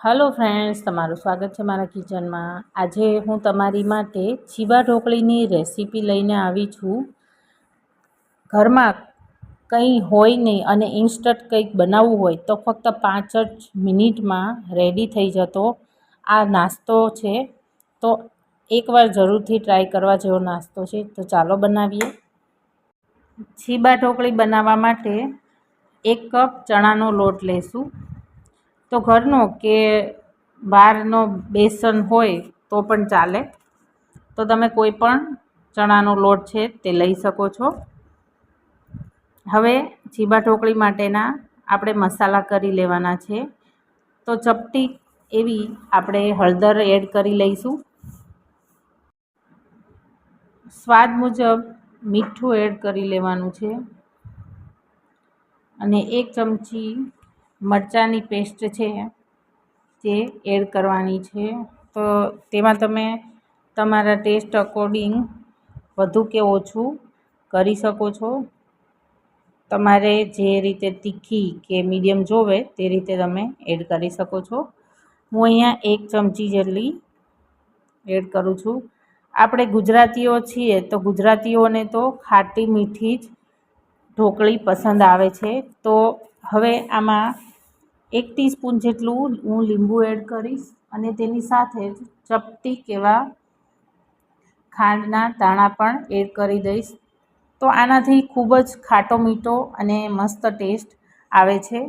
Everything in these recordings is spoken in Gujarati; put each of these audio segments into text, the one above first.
હલો ફ્રેન્ડ્સ તમારું સ્વાગત છે મારા કિચનમાં. આજે હું તમારી માટે ચીવા ઢોકળીની રેસીપી લઈને આવી છું. ઘરમાં કંઈ હોય નહીં અને ઇન્સ્ટન્ટ કંઈક બનાવવું હોય તો ફક્ત પાંચ જ મિનિટમાં રેડી થઈ જતો આ નાસ્તો છે. તો એકવાર જરૂરથી ટ્રાય કરવા જેવો નાસ્તો છે. તો ચાલો બનાવીએ. છીબા ઢોકળી બનાવવા માટે એક કપ ચણાનો લોટ લેશું. તો ઘરનો કે બહારનો બેસન હોય તો પણ ચાલે. તો તમે કોઈ પણ ચણાનો લોટ છે તે લઈ શકો છો. હવે ચીબા ઢોકળી માટેના આપણે મસાલા કરી લેવાના છે. તો ચપટી એવી આપણે હળદર એડ કરી લઈશું. સ્વાદ મુજબ મીઠું એડ કરી લેવાનું છે. અને એક ચમચી મરચાંની પેસ્ટ છે તે એડ કરવાની છે. તો તેમાં તમે તમારા ટેસ્ટ અકોર્ડિંગ વધુ કે ઓછું કરી શકો છો. તમારે જે રીતે તીખી કે મીડિયમ જોવે તે રીતે તમે એડ કરી શકો છો. હું અહીંયા એક ચમચી જેટલી એડ કરું છું. આપણે ગુજરાતીઓ છીએ તો ગુજરાતીઓને તો ખાટી મીઠી જ ઢોકળી પસંદ આવે છે. તો હવે આમાં એક ટીસ્પૂન જેટલું હું લીંબુ એડ કરીશ અને તેની સાથે ચપટી કેવા ખાંડના દાણા પણ એડ કરી દઈશ. તો આનાથી ખૂબ જ ખાટો મીઠો અને મસ્ત ટેસ્ટ આવે છે.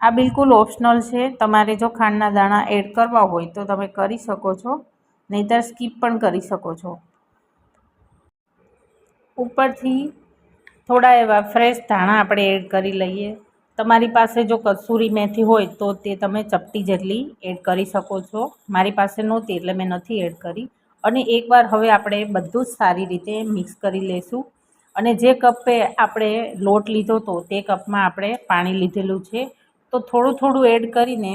આ બિલકુલ ઓપ્શનલ છે. તમારે જો ખાંડના દાણા એડ કરવા હોય તો તમે કરી શકો છો, નહીંતર સ્કીપ પણ કરી શકો છો. ઉપરથી થોડા એવા ફ્રેશ ધાણા આપણે એડ કરી લઈએ. તમારી પાસે જો કસૂરી મેથી હોય તો તે તમે ચપટી જેટલી એડ કરી શકો છો. મારી પાસે નહોતી એટલે મેં નથી એડ કરી. અને એકવાર હવે આપણે બધું જ સારી રીતે મિક્સ કરી લઈશું અને જે કપે આપણે લોટ લીધો હતો તે કપમાં આપણે પાણી લીધેલું છે. તો થોડું થોડું એડ કરીને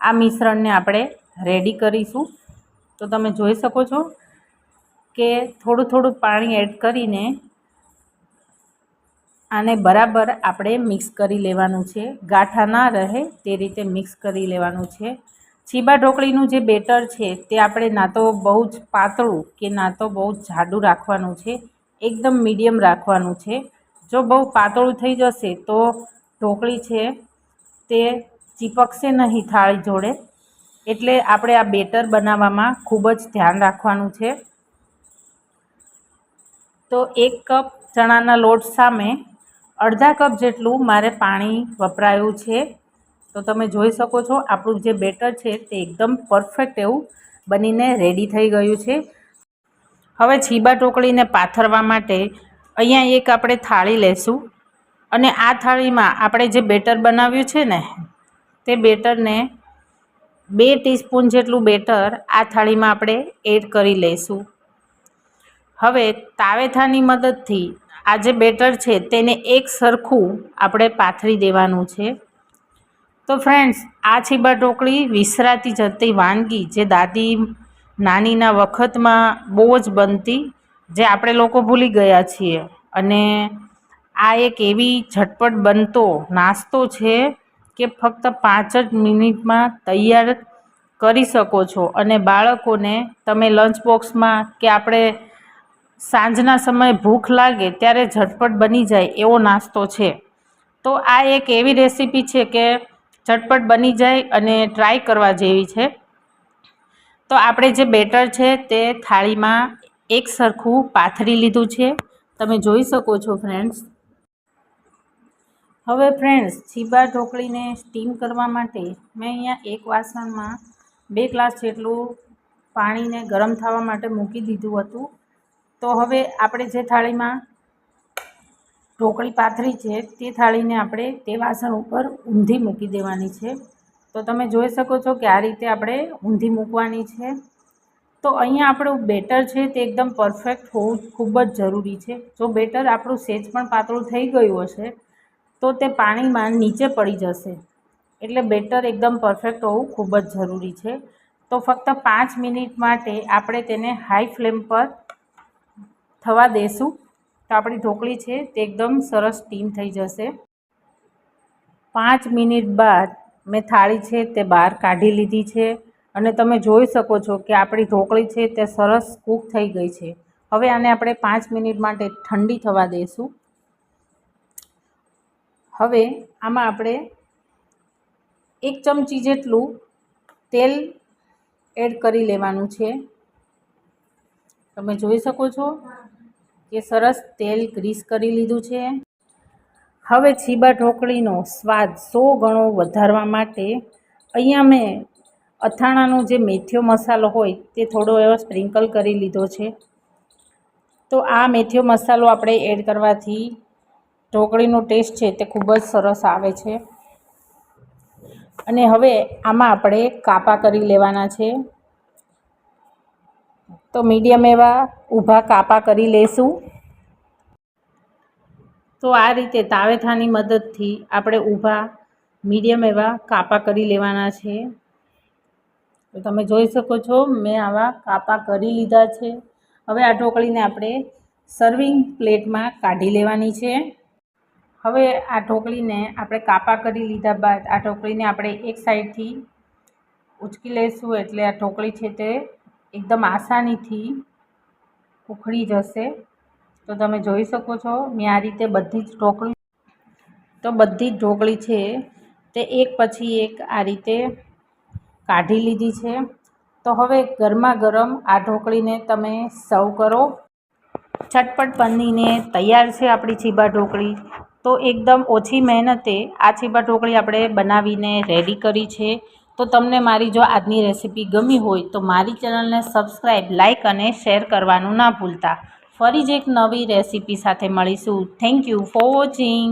આ મિશ્રણને આપણે રેડી કરીશું. તો તમે જોઈ શકો છો કે થોડું થોડું પાણી એડ કરીને આને બરાબર આપણે મિક્સ કરી લેવાનું છે. ગાંઠા ના રહે તે રીતે મિક્સ કરી લેવાનું છે. છીબા ઢોકળીનું જે બેટર છે તે આપણે ના તો બહુ જ પાતળું કે ના તો બહુ જ જાડું રાખવાનું છે. એકદમ મીડિયમ રાખવાનું છે. જો બહુ પાતળું થઈ જશે તો ઢોકળી છે તે ચીપકશે નહીં થાળી જોડે. એટલે આપણે આ બેટર બનાવવામાં ખૂબ જ ધ્યાન રાખવાનું છે. તો એક કપ ચણાના લોટ સામે અડધા કપ જેટલું મારે પાણી વપરાયું છે. તો તમે જોઈ શકો છો, આપણું જે બેટર છે તે એકદમ પરફેક્ટ એવું બનીને રેડી થઈ ગયું છે. હવે છીબા ટોકળીને પાથરવા માટે અહીંયા એક આપણે થાળી લેશું અને આ થાળીમાં આપણે જે બેટર બનાવ્યું છે ને, તે બેટરને બે ટીસ્પૂન જેટલું બેટર આ થાળીમાં આપણે એડ કરી લઈશું હવે તાવેથાની મદદથી આ જે બેટર છે તેને એક સરખું આપણે પાથરી દેવાનું છે. તો ફ્રેન્ડ્સ આ છીબા ઢોકળી વિસરાતી જતી વાનગી જે દાદી નાનીના વખતમાં બહુ જ બનતી, જે આપણે લોકો ભૂલી ગયા છીએ. અને આ એક એવી ઝટપટ બનતો નાસ્તો છે કે ફક્ત પાંચ જ મિનિટમાં તૈયાર કરી શકો છો. અને બાળકોને તમે લંચ બોક્સમાં કે આપણે સાંજના સમયે ભૂખ લાગે ત્યારે ઝટપટ બની જાય એવો નાસ્તો છે. તો આ એક એવી રેસીપી છે કે ઝટપટ બની જાય અને ટ્રાય કરવા જેવી છે. તો આપણે જે બેટર છે તે થાળીમાં એક સરખું પાથરી લીધું છે. તમે જોઈ શકો છો ફ્રેન્ડ્સ. હવે ફ્રેન્ડ્સ, છીબા ઢોકળીને સ્ટીમ કરવા માટે મેં અહીંયા એક વાસણમાં બે ગ્લાસ જેટલું પાણીને ગરમ થવા માટે મૂકી દીધું હતું. તો હવે આપણે જે થાળીમાં ઢોકળી પાથરી છે, તે થાળીને આપણે તે વાસણ ઉપર ઊંધી મૂકી દેવાની છે. તો તમે જોઈ શકો છો કે આ રીતે આપણે ઊંધી મૂકવાની છે. તો અહીંયા આપણું બેટર છે તે એકદમ પરફેક્ટ હોવું ખૂબ જ જરૂરી છે. જો બેટર આપણું સેજ પણ પાતળું થઈ ગયું હશે, તો તે પાણીમાં નીચે પડી જશે. એટલે બેટર એકદમ પરફેક્ટ હોવું ખૂબ જ જરૂરી છે. તો ફક્ત પાંચ મિનિટ માટે આપણે તેને હાઈ ફ્લેમ પર થવા દેશું. તો આપણી ઢોકળી છે તે એકદમ સરસ સ્ટીમ થઈ જશે. પાંચ મિનિટ બાદ મેં થાળી છે તે બહાર કાઢી લીધી છે અને તમે જોઈ શકો છો કે આપણી ઢોકળી છે તે સરસ કૂક થઈ ગઈ છે. હવે આને આપણે પાંચ મિનિટ માટે ઠંડી થવા દઈશું હવે આમાં આપણે એક ચમચી જેટલું તેલ એડ કરી લેવાનું છે. તમે જોઈ શકો છો? કે સરસ તેલ ગ્રીસ કરી લીધું છે. હવે છીબા ઢોકળીનો સ્વાદ સો ગણો વધારવા માટે અહીંયા મેં અથાણાનો જે મેથીયો મસાલો હોય તે થોડો એવો સ્પ્રિંકલ કરી લીધો છે. તો આ મેથીયો મસાલો આપણે એડ કરવાથી ઢોકળીનો ટેસ્ટ છે તે ખૂબ જ સરસ આવે છે. અને હવે આમાં આપણે કાપા કરી લેવાના છે. તો મીડિયમ એવા ઊભા કાપા કરી લઈશું તો આ રીતે તાવેથાની મદદથી આપણે ઊભા મીડિયમ એવા કાપા કરી લેવાના છે. તો તમે જોઈ શકો છો, મેં આવા કાપા કરી લીધા છે. હવે આ ઢોકળીને આપણે સર્વિંગ પ્લેટમાં કાઢી લેવાની છે. હવે આ ઢોકળીને આપણે કાપા કરી લીધા બાદ આ ઢોકળીને આપણે એક સાઈડથી ઉચકી લઈશું એટલે આ ઢોકળી છે તે એકદમ આસાનીથી ઉખડી જશે. તો તમે જોઈ શકો છો, મેં આ રીતે બધી જ ઢોકળી તો બધી જ ઢોકળી છે. તે એક પછી એક આ રીતે કાઢી લીધી છે. તો હવે ગરમા ગરમ આ ઢોકળીને તમે સર્વ કરો. ચટપટ બનીને તૈયાર છે આપણી છીબા ઢોકળી. તો એકદમ ઓછી મહેનતે આ છીબા ઢોકળી આપણે બનાવીને રેડી કરી છે. તો તમને મારી જો આજની રેસીપી ગમી હોય તો મારી ચેનલને સબસ્ક્રાઈબ લાઇક અને શેર કરવાનું ના ભૂલતા. ફરી જ એક નવી રેસીપી સાથે મળીશું. Thank you for watching.